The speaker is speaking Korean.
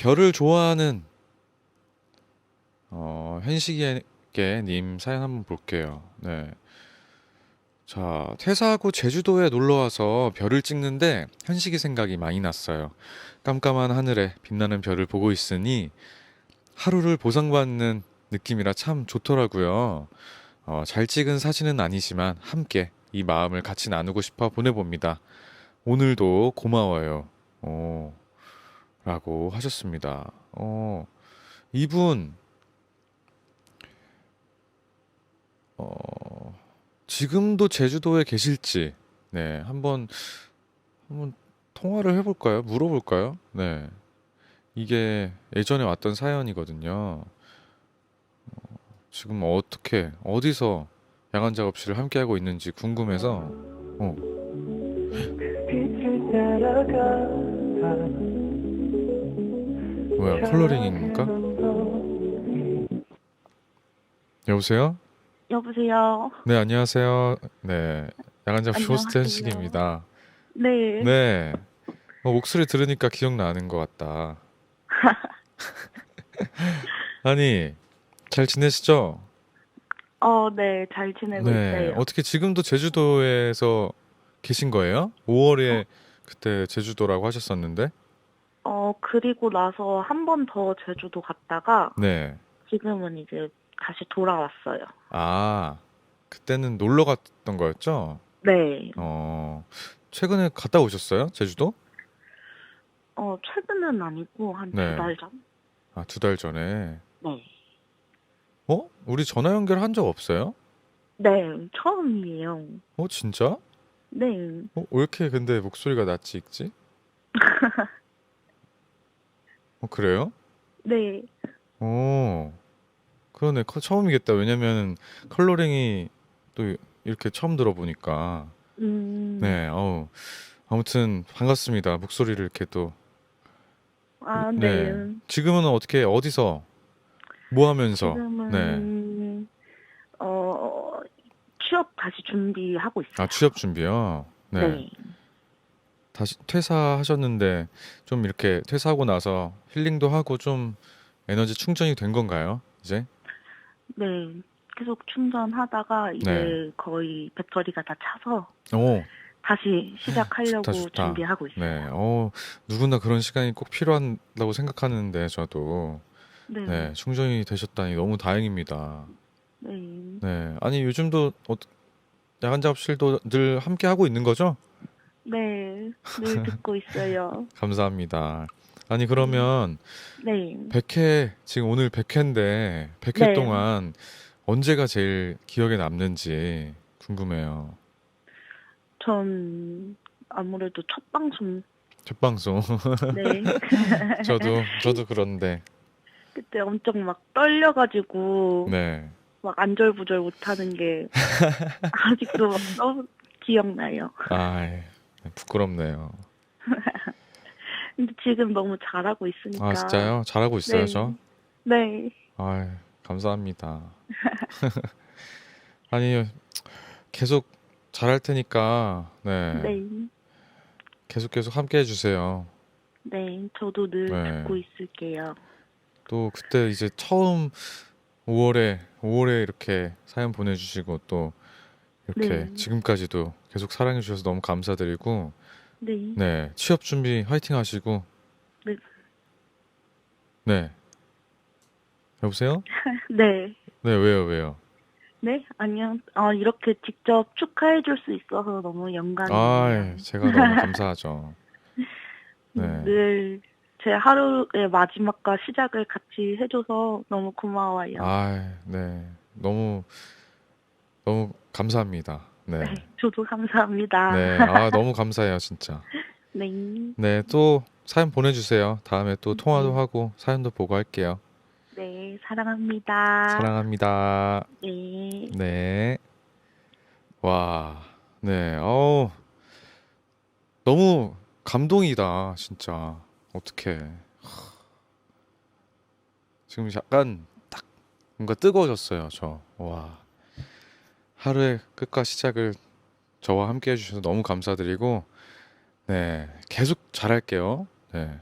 별을 좋아하는 어, 현식이에게 님 사연 한번 볼게요. 네. 자, 퇴사하고 제주도에 놀러 와서 별을 찍는데 현식이 생각이 많이 났어요. 깜깜한 하늘에 빛나는 별을 보고 있으니 하루를 보상받는 느낌이라 참 좋더라고요. 어, 잘 찍은 사진은 아니지만 함께 이 마음을 같이 나누고 싶어 보내봅니다. 오늘도 고마워요. 어, 라고 하셨습니다. 어, 이분, 어, 지금도 제주도에 계실지, 네, 한번, 한번 통화를 해볼까요? 물어볼까요? 네. 이게 예전에 왔던 사연이거든요. 어, 지금 어떻게, 어디서 야간 작업실을 함께 하고 있는지 궁금해서, 어, 뭐야, 컬러링입니까? 여보세요? 여보세요. 네, 안녕하세요. 네, 야간 작업실 호스트 안녕하세요. 현식입니다. 네. 네, 어, 목소리 들으니까 기억나는 것 같다. 아니, 잘 지내시죠? 어, 네. 잘 지내고 네, 있어요. 어떻게 지금도 제주도에서 계신 거예요? 5월에 그때 제주도라고 하셨었는데? 어, 그리고 나서 한 번 더 제주도 갔다가 네. 지금은 이제 다시 돌아왔어요. 아, 그때는 놀러 갔던 거였죠? 네. 어, 최근에 갔다 오셨어요? 제주도? 어, 최근은 아니고 한두 네. 달 전? 아, 두 달 전에. 네. 어? 우리 전화 연결 한 적 없어요? 네. 처음이에요. 어, 진짜? 네. 어, 왜 이렇게 근데 목소리가 낯이 익지? 어, 그래요? 네. 어, 그러네. 커- 처음이겠다. 왜냐면 컬러링이 또 이렇게 처음 들어보니까. 음. 네, 어우. 아무튼 반갑습니다. 목소리를 이렇게 또. 아, 네. 네. 지금은 어떻게, 어디서, 뭐 하면서? 지금은 네. 어, 취업 다시 준비하고 있어요. 아, 취업 준비요? 네. 네. 다시 퇴사하셨는데 좀 이렇게 퇴사하고 나서 힐링도 하고 좀 에너지 충전이 된 건가요? 이제? 네, 계속 충전하다가 이제 네. 거의 배터리가 다 차서 오, 다시 시작하려고 좋다, 좋다. 준비하고 있어요. 네. 어, 누구나 그런 시간이 꼭 필요하다고 생각하는데 저도 네, 네, 충전이 되셨다니 너무 다행입니다. 네, 네. 아니, 요즘도 어, 야간 작업실도 늘 함께 하고 있는 거죠? 네, 늘 듣고 있어요. 감사합니다. 아니, 그러면 네, 100회, 지금 오늘 100회인데 100회 네. 동안 언제가 제일 기억에 남는지 궁금해요. 전 아무래도 첫 방송, 첫 방송. 네, 저도, 저도 그런데. 그때 엄청 막 떨려가지고 네. 막 안절부절 못하는 게 아직도 막 너무 기억나요. 아, 부끄럽네요. 근데 지금 너무 잘하고 있으니까. 아, 진짜요? 잘하고 있어요, 네. 저? 네, 아, 감사합니다. 아니, 계속 잘할 테니까, 네. 네, 계속 계속 함께 해주세요. 네, 저도 늘 네. 듣고 있을게요. 또 그때 이제 처음 5월에, 5월에 이렇게 사연 보내주시고 또 이렇게 네. 지금까지도 계속 사랑해 주셔서 너무 감사드리고, 네. 네. 취업 준비 화이팅 하시고, 네. 네. 여보세요? 네. 네, 왜요, 왜요? 네, 아니요. 어, 이렇게 직접 축하해 줄 수 있어서 너무 영광이에요. 아, 제가 너무 감사하죠. 네. 늘 제 하루의 마지막과 시작을 같이 해줘서 너무 고마워요. 아, 네. 너무, 너무 감사합니다. 네. 네, 저도 감사합니다. 네. 아, 너무 감사해요, 진짜. 네, 네, 또 사연 보내주세요. 다음에 또 통화도 네. 하고 사연도 보고 할게요. 네, 사랑합니다. 사랑합니다. 네, 네. 와, 네. 어우, 너무 감동이다, 진짜. 하. 지금 약간 딱 뭔가 뜨거워졌어요, 저. 와. 하루의 끝과 시작을 저와 함께 해주셔서 너무 감사드리고, 네. 계속 잘할게요. 네.